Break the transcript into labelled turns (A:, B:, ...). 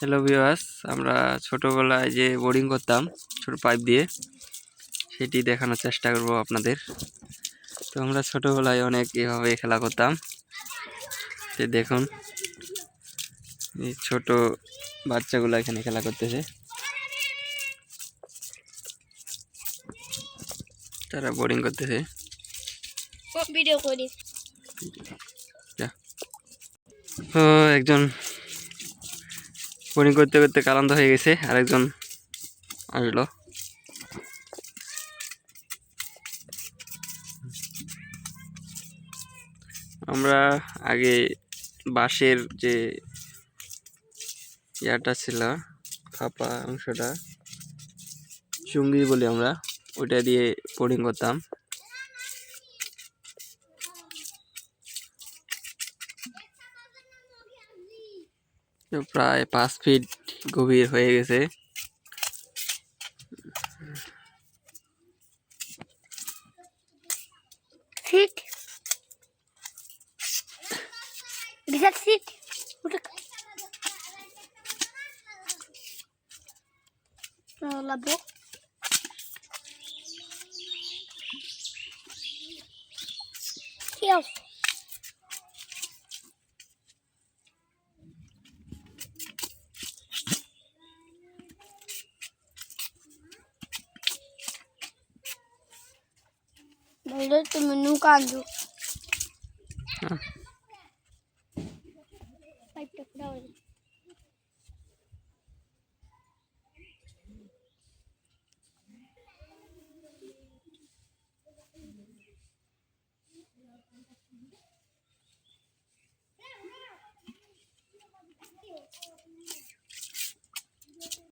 A: Hello ভিওয়াস আমরা ছোটোবেলায় যে বোর্ডিং করতাম ছোট পাইপ দিয়ে সেটি দেখানোর চেষ্টা করব আপনাদের। তো আমরা ছোটোবেলায় অনেক এভাবে খেলা করতাম। যে দেখুন এই ছোটো বাচ্চাগুলো এখানে খেলা করতেছে। তারা বোর্ডিং করতেছে।
B: ভিডিও করি
A: তো একজন বোর্ডিং করতে করতে কালান্ত হয়ে গেছে, আরেকজন আসলো। আমরা আগে বাঁশের যে ইয়াটা ছিল ফাঁপা অংশটা, চুঙ্গি বলি আমরা, ওইটা দিয়ে বোলিং করতাম। প্রায় পাঁচ ফিট গভীর হয়ে গেছে।
B: কি আছে मेरे तो मेनू
A: का